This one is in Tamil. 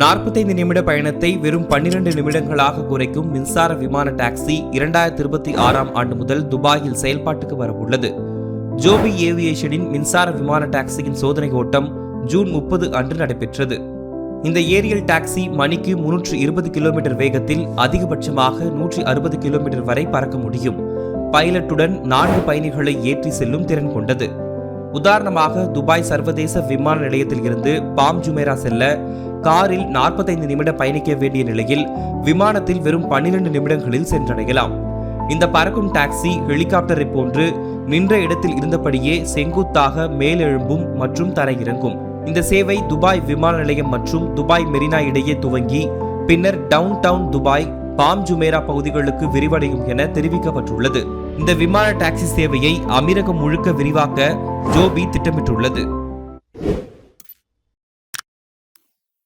நாற்பத்தைந்து நிமிட பயணத்தை வெறும் பன்னிரண்டு நிமிடங்களாக குறைக்கும் மின்சார விமான டாக்ஸி இரண்டாயிரத்தி இருபத்தி ஆறாம் ஆண்டு முதல் துபாயில் செயல்பாட்டுக்கு வரவுள்ளது ஜோபி ஏவியேஷனின் மின்சார விமான டாக்ஸியின் சோதனை ஓட்டம் ஜூன் முப்பது அன்று நடைபெற்றது. இந்த ஏரியல் டாக்ஸி மணிக்கு முன்னூற்று இருபது கிலோமீட்டர் வேகத்தில் அதிகபட்சமாக நூற்றி அறுபது கிலோமீட்டர் வரை பறக்க முடியும். பைலட்டுடன் நான்கு பயணிகளை ஏற்றி செல்லும் திறன் கொண்டது. உதாரணமாக துபாய் சர்வதேச விமான நிலையத்தில் இருந்து பாம் ஜுமேரா செல்ல காரில் நாற்பத்தைந்து நிமிடம் பயணிக்க வேண்டிய நிலையில் விமானத்தில் வெறும் பன்னிரண்டு நிமிடங்களில் சென்றடையலாம். இந்த பறக்கும் டாக்ஸி ஹெலிகாப்டரை போன்று நின்ற இடத்தில் இருந்தபடியே செங்குத்தாக மேலெழும்பும் மற்றும் தரையிறங்கும். இந்த சேவை துபாய் விமான நிலையம் மற்றும் துபாய் மெரினா இடையே துவங்கி பின்னர் downtown Dubai Palm Jumeirah பகுதிகளுக்கு விரிவடையும் என தெரிவிக்கப்பட்டுள்ளது. இந்த விமான டாக்ஸி சேவையை அமீரகம் முழுக்க விரிவாக்க ஜோபி திட்டமிட்டுள்ளது.